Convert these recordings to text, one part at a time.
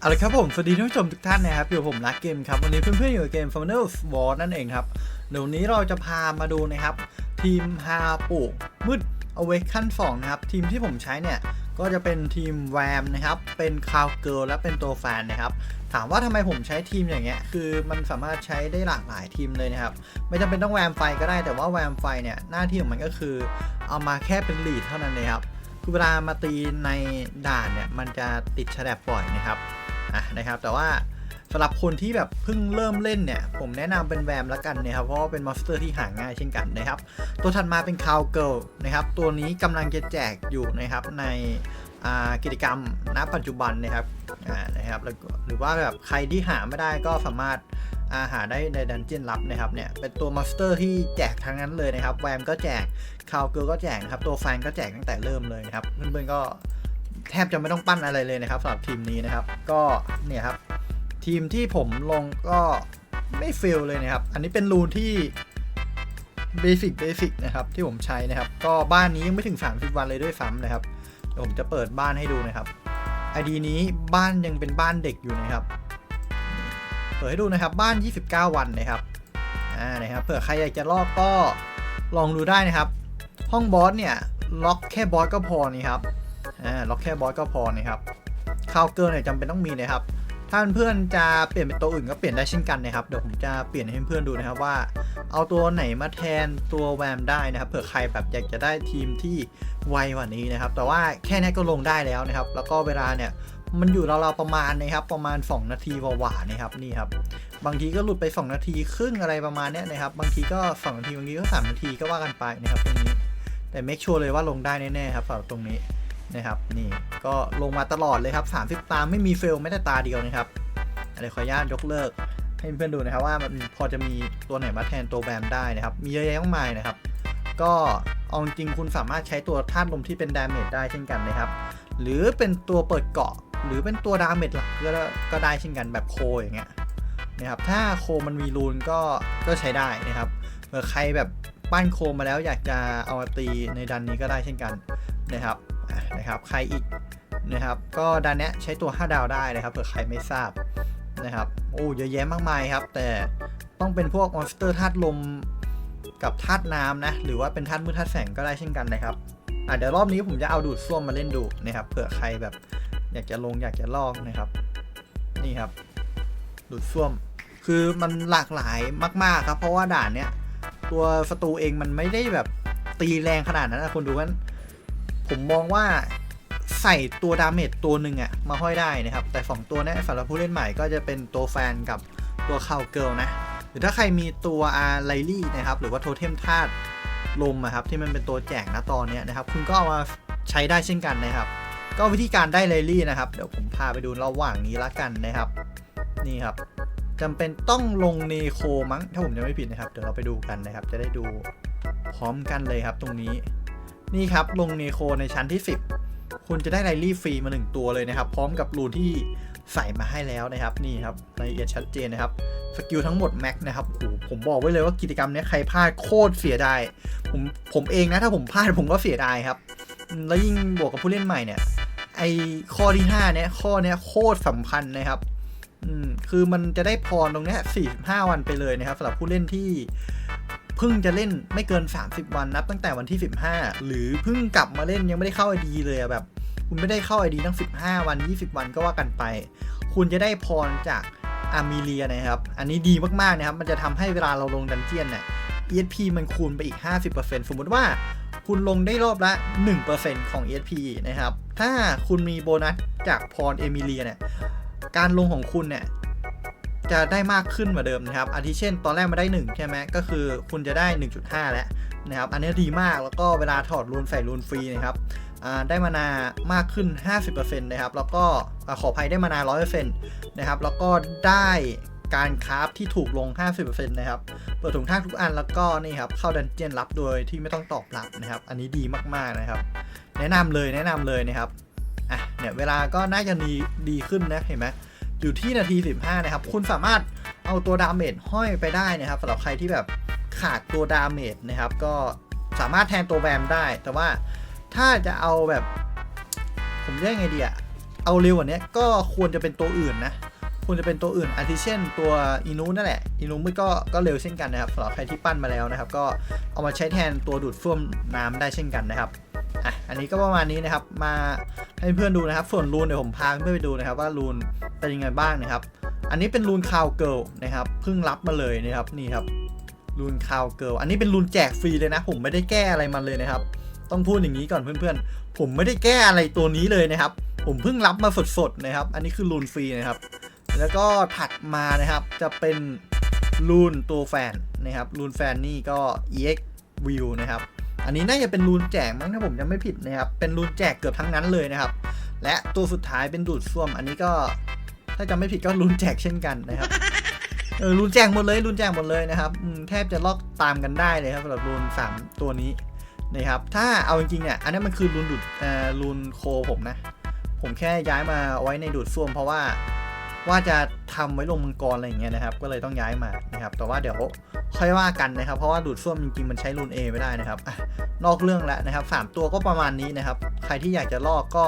เอาละครับผม สวัสดีท่านผู้ชมทุกท่านนะครับ อยู่ผมรักเกมครับ วันนี้เพื่อนๆอยู่กับเกม f u n n e l War นั่นเองครับ เดี๋ยวนี้เราจะพามาดูนะครับ ทีมฮาปุมืด Awaken 2นะครับ ทีมที่ผมใช้เนี่ย ก็จะเป็นทีมแวมนะครับ เป็นคาวเกิลและเป็นตัวแฟนนะครับ ถามว่าทำไมผมใช้ทีมอย่างเงี้ย คือมันสามารถใช้ได้หลากหลายทีมเลยนะครับ ไม่จำเป็นต้องแวมไฟก็ได้ แต่ว่าแวมไฟเนี่ยหน้าที่ของมันก็คือ เอามาแค่เป็นลีดเท่านั้นเลยครับ คือเวลามาตีในด่านเนี่ย มันจะติดแฉลบบ่อยนะครับ อะนะครับ แต่ว่าสำหรับคนที่แบบเพิ่งเริ่มเล่นเนี่ย ผมแนะนำเป็นแวมแล้วกันนะครับ เพราะว่าเป็นมอนสเตอร์ที่หาง่ายเช่นกันนะครับ ตัวถัดมาเป็นคาวเกิลนะครับ ตัวนี้กำลังจะแจกอยู่นะครับในกิจกรรมณปัจจุบันนะครับนะครับหรือว่าแบบใครที่หาไม่ได้ก็สามารถอาหาได้ในดันเจียนลับนะครับเนี่ยเป็นตัวมอนสเตอร์ที่แจกทั้งนั้นเลยนะครับแวมก็แจกคาวเกิลก็แจกนะครับตัวแฟนก็แจกตั้งแต่เริ่มเลยนะครับเพื่อนๆก็ แทบจะไม่ต้องปั้นอะไรเลยนะครับสำหรับทีมนี้นะครับ ก็เนี่ยครับ ทีมที่ผมลงก็ไม่เฟลเลยนะครับ อันนี้เป็นรูนที่เบสิกเบสิกนะครับที่ผมใช้นะครับ ก็บ้านนี้ยังไม่ถึง 30 วันเลยด้วยซ้ำนะครับเดี๋ยวผมจะเปิดบ้านให้ดูนะครับไอดีนี้บ้านยังเป็นบ้านเด็กอยู่นะครับ เปิดให้ดูนะครับบ้าน 29 วันนะครับอ่านะครับเผื่อใครอยากจะลอกก็ลองดูได้นะครับ ห้องบอสเนี่ยล็อกแค่บอสก็พอนี่ครับ อ่าล็อกแค่บอสก็พอนะครับคาวเกินเนี่ยจำเป็นต้องมีนะครับ ถ้าเพื่อนจะเปลี่ยนเป็นตัวอื่นก็เปลี่ยนได้เช่นกันนะครับ เดี๋ยวผมจะเปลี่ยนให้เพื่อนดูนะครับว่า เอาตัวไหนมาแทนตัวแวมได้นะครับเผื่อใครแบบอยากจะได้ทีมที่ไวกว่านี้นะครับ แต่ว่าแค่นี้ก็ลงได้แล้วนะครับ แล้วก็เวลาเนี่ยมันอยู่ราวๆประมาณนะครับประมาณ 2 นาทีกว่าๆนะครับนี่ครับบางทีก็หลุดไป 2 นาทีครึ่งอะไรประมาณเนี้ยนะครับ บางทีก็ 2 นาทีบางทีก็ 3 นาทีก็ว่ากันไปนะครับตรงนี้แต่เมคชัวร์เลยว่าลงได้แน่ๆครับสำหรับตรงนี้ นะครับนี่ก็ลงมาตลอดเลยครับ 30 ตาไม่มีเฟลไม่แต่ตาเดียวนะครับเดี๋ยวขออนุญาตยกเลิก ให้เพื่อนๆดูนะครับว่ามันพอจะมีตัวไหนมาแทนตัวแบมได้นะครับ มีเยอะแยะมากมายนะครับ ก็เอาจริงคุณสามารถใช้ตัวธาตุลมที่เป็นดาเมจได้เช่นกันนะครับ หรือเป็นตัวเปิดเกาะ หรือเป็นตัวดาเมจหลักก็ได้ก็ได้เช่นกันแบบโคอย่างเงี้ยนะครับถ้าโคมันมีรูนก็ก็ใช้ได้นะครับเมื่อใครแบบปั้นโคมาแล้วอยากจะเอามาตีในดันนี้ก็ได้เช่นกันนะครับ นะครับใครอีกนะครับก็ดันเนี้ยใช้ตัว 5 ดาวได้นะครับเผื่อใครไม่ทราบนะครับโอ้เยอะแยะมากมายครับ แต่ต้องเป็นพวกมอนสเตอร์ธาตุลมกับธาตุน้ำนะหรือว่าเป็นธาตุมืดธาตุแสงก็ได้เช่นกันนะครับอะเดี๋ยวรอบนี้ผมจะเอาดูดซ่วมมาเล่นดูนะครับเผื่อใครแบบอยากจะลงอยากจะลอกนะครับ นี่ครับ ดูดซ่วม คือมันหลากหลายมาก ๆ ครับ เพราะว่าด่านเนี้ยตัวศัตรูเองมันไม่ได้แบบตีแรงขนาดนั้นนะคุณดูกัน ผมมองว่าใส่ตัวดาเมจตัวหนึ่งอะมาห้อยได้นะครับ แต่2ตัวนี้สำหรับผู้เล่นใหม่ก็จะเป็นตัวแฟนกับตัวคาวเกิลนะ หรือถ้าใครมีตัวอาร์ไลลี่นะครับ หรือว่าโทเทมธาตุลมอะครับที่มันเป็นตัวแจกนะตอนนี้นะครับ คุณก็เอามาใช้ได้เช่นกันนะครับ ก็วิธีการได้ไลลี่นะครับ เดี๋ยวผมพาไปดูระหว่างนี้ละกันนะครับ นี่ครับจำเป็นต้องลงเนโคมั้งถ้าผมจะไม่ผิดนะครับ เดี๋ยวเราไปดูกันนะครับ จะได้ดูพร้อมกันเลยครับตรงนี้ นี่ครับ ลงเนโคในชั้นที่ 10 คุณจะได้ไลลี่ฟรีมา 1 ตัวเลยนะครับ พร้อมกับรูที่ใส่มาให้แล้วนะครับ นี่ครับรายละเอียดชัดเจนนะครับ สกิลทั้งหมดแม็กนะครับโอ้ผมบอกไว้เลยว่ากิจกรรมนี้ใครพลาดโคตรเสียดาย ผมผมเองนะถ้าผมพลาดผมก็เสียดายครับ แล้วยิ่งบวกกับผู้เล่นใหม่เนี่ย ไอข้อที่5เนี้ยข้อเนี้ยโคตรสำคัญนะครับ อืมคือมันจะได้พรตรงเนี้ย45 วันไปเลยนะครับสำหรับผู้เล่นที่ เพิ่งจะเล่นไม่เกิน 30 วันนับตั้งแต่วันที่ 15 หรือเพิ่งกลับมาเล่นยังไม่ได้เข้าไอดีเลยอะแบบ คุณไม่ได้เข้าไอดีตั้ง 15 วัน 20 วันก็ว่ากันไป คุณจะได้พรจากอามิเลียนะครับ อันนี้ดีมากๆนะครับ มันจะทำให้เวลาเราลงดันเจียนเนี่ย ESP มันคูณไปอีก 50%สมมุติว่าคุณลงได้รอบละ 1%ของ ESP นะครับ ถ้าคุณมีโบนัสจากพรเอมิเลียเนี่ย การลงของคุณเนี่ย จะได้มากขึ้นกว่าเดิมนะครับอาทิเช่นตอนแรกมาได้ 1 ใช่ไหมก็คือคุณจะได้ 1.5 แล้วนะครับอันนี้ดีมากแล้วก็เวลาถอดรูนใส่รูนฟรีนะครับได้มานามากขึ้น 50%นะครับแล้วก็ขออภัยได้มานา 100%นะครับแล้วก็ได้การคราฟที่ถูกลง 50%นะครับ เปิดถุงท่าทุกอันแล้วก็นี่ครับเข้าดันเจียนรับโดยที่ไม่ต้องตอบรับนะครับ อันนี้ดีมากๆนะครับ แนะนำเลยแนะนำเลยนะครับ อะเนี่ยเวลาก็น่าจะดีดีขึ้นนะเห็นไหม อยู่ที่นาที 15 นะครับ คุณสามารถเอาตัวดาเมจห้อยไปได้นะครับสำหรับใครที่แบบขาดตัวดาเมจนะครับ ก็สามารถแทนตัวแวมได้ แต่ว่าถ้าจะเอาแบบ ผมเรียกไงดีอะเอาเร็วกว่านี้ก็ควรจะเป็นตัวอื่นนะควรจะเป็นตัวอื่นอาทิเช่นตัวอินูนั่นแหละอินูมืดก็ก็เร็วเช่นกันนะครับสำหรับใครที่ปั้นมาแล้วนะครับ ก็เอามาใช้แทนตัวดูดซ่วมน้ำได้เช่นกันนะครับ อะอันนี้ก็ประมาณนี้นะครับ มาให้เพื่อนดูนะครับ ส่วนรูนเดี๋ยวผมพาเพื่อนไปดูนะครับ ว่ารูนเป็นยังไงบ้างนะครับ อันนี้เป็นรูนคาวเกิลนะครับเพิ่งรับมาเลยนะครับนี่ครับรูนคาวเกิลอันนี้เป็นรูนแจกฟรีเลยนะ ผมไม่ได้แก้อะไรมันเลยนะครับ ต้องพูดอย่างนี้ก่อนเพื่อนๆ ผมไม่ได้แก้อะไรตัวนี้เลยนะครับ ผมเพิ่งรับมาสดๆนะครับ อันนี้คือรูนฟรีนะครับ แล้วก็ถัดมานะครับจะเป็นรูนตัวแฟนนะครับรูนแฟนนี่ก็ ex view นะครับ อันนี้น่าจะเป็นรูนแจกมั้งถ้าผมจำไม่ผิดนะครับ เป็นรูนแจกเกือบทั้งนั้นเลยนะครับ และตัวสุดท้ายเป็นดูดซ่วม อันนี้ก็ถ้าจำไม่ผิดก็รูนแจกเช่นกันนะครับเออรูนแจกหมดเลยรูนแจกหมดเลยนะครับแทบจะลอกตามกันได้เลยครับสำหรับรูนสามตัวนี้นะครับถ้าเอาจริงๆเนี่ยอันนี้มันคือรูนดูดเอ่อรูนโคผมนะ ผมแค่ย้ายมาไว้ในดูดซ่วมเพราะว่า ว่าจะทำไว้ลงมังกรอะไรอย่างเงี้ยนะครับ ก็เลยต้องย้ายมานะครับ แต่ว่าเดี๋ยวค่อยว่ากันนะครับ เพราะว่าดูดซ่วมจริงๆมันใช้รูน A ไม่ได้นะครับอนอกเรื่องแล้วนะครับสามตัวก็ประมาณนี้นะครับ ใครที่อยากจะลอกก็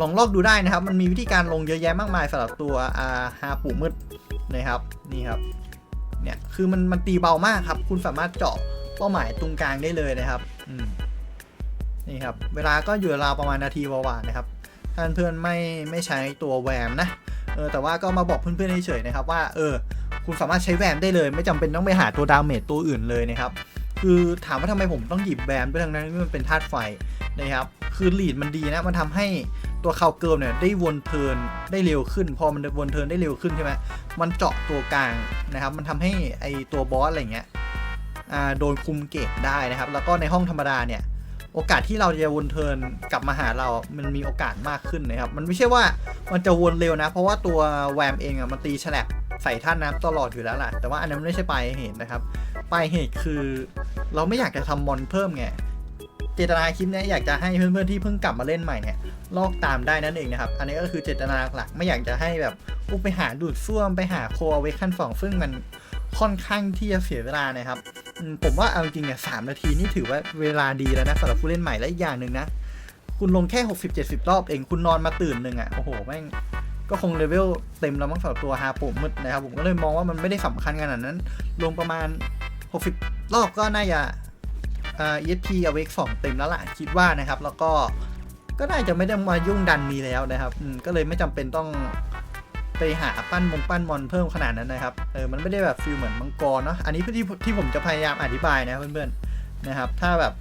ลองลอกดูได้นะครับ มันมีวิธีการลงเยอะแยะมากมายสำหรับตัวอาฮาปูมืดนะครับนี่ครับเนี่ยคือมันมันตีเบามากครับ คุณสามารถเจาะเป้าหมายตรงกลางได้เลยนะครับนี่ครับ เวลาก็อยู่ราวประมาณนาทีกว่าๆนะครับ ท่าเพื่อนไม่ไม่ใช้ตัวแวมนะเออแต่ว่าก็มาบอกเพื่อนๆเฉยๆนะครับว่าเออคุณสามารถใช้แวมได้เลย ไม่จำเป็นต้องไปหาตัวดาเมจตัวอื่นเลยนะครับคือถามว่าทำไมผมต้องหยิบแวมด้วยทั้งนั้นที่มันเป็นธาตุไฟนะครับคือลีดมันดีนะมันทำให้ตัวคาวเกิลเนี่ยได้วนเทิร์นได้เร็วขึ้น พอมันวนเทิร์นได้เร็วขึ้นใช่ไหมมันเจาะตัวกลางนะครับ มันทำให้ไอตัวบอสอะไรเงี้ยอ่าโดนคุมเกตได้นะครับ แล้วก็ในห้องธรรมดาเนี่ย โอกาสที่เราจะวนเทิร์นกลับมาหาเรา มันมีโอกาสมากขึ้นนะครับ มันไม่ใช่ว่ามันจะวนเร็วนะ เพราะว่าตัวแวมเองอะมันตีฉลับใส่ท่านน้ำตลอดอยู่แล้วแหละแต่ว่าอันนั้นไม่ใช่ปลายเหตุนะครับ ปลายเหตุคือเราไม่อยากจะทำมอนเพิ่มไง เจตนาคลิปนี้อยากจะให้เพื่อนๆที่เพิ่งกลับมาเล่นใหม่เนี่ย ลอกตามได้นั่นเองนะครับ อันนี้ก็คือเจตนาหลักไม่อยากจะให้แบบอุ๊บไปหาดูดซ่วมไปหาโคเอาไว้ขั้นสองซึ่งมันค่อนข้างที่จะเสียเวลานะครับ ผมว่าเอาจริงเนี่ยสามนาทีนี่ถือว่าเวลาดีแล้วนะสำหรับผู้เล่นใหม่และอีกอย่างหนึ่งนะ คุณลงแค่ 60 70 รอบเองคุณนอนมาตื่นหนึ่งอะ่ะ โอ้โห แม่ง ก็คงเลเวลเต็มแล้วมั้งสำหรับตัวฮาปุ่มมืดนะครับ ผมก็เลยมองว่ามันไม่ได้สำคัญขนาดนั้น ลงประมาณ 60 รอบก็น่าจะอ่า ESP Awake 2เต็มแล้วล่ะ คิดว่านะครับ แล้วก็ก็น่าจะไม่ได้มายุ่งดันนี้แล้วนะครับอืมก็เลยไม่จำเป็นต้อง ไปหาปั้นมงปั้นมอนเพิ่มขนาดนั้นนะครับ เออ มันไม่ได้แบบฟิลเหมือนมังกรเนาะ อันนี้ที่ที่ผมจะพยายามอธิบายนะเพื่อนๆนะครับ ถ้าแบบ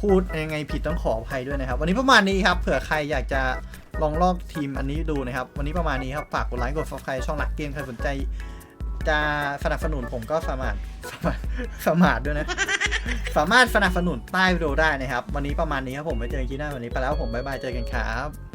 พูดยังไงผิดต้องขออภัยด้วยนะครับ วันนี้ประมาณนี้ครับ เผื่อใครอยากจะลองลอกทีมอันนี้ดูนะครับ วันนี้ประมาณนี้ครับ ฝากกดไลค์ กด subscribe ช่องรักเกม ใครสนใจ จะสนับสนุนผมก็สามารถสามารถสามารถด้วยนะ สามารถสนับสนุนใต้วิดีโอได้นะครับ วันนี้ประมาณนี้ครับผมไว้เจอกันคลิปหน้าวันนี้ไปแล้วผมบ๊ายบาย เจอกันครับ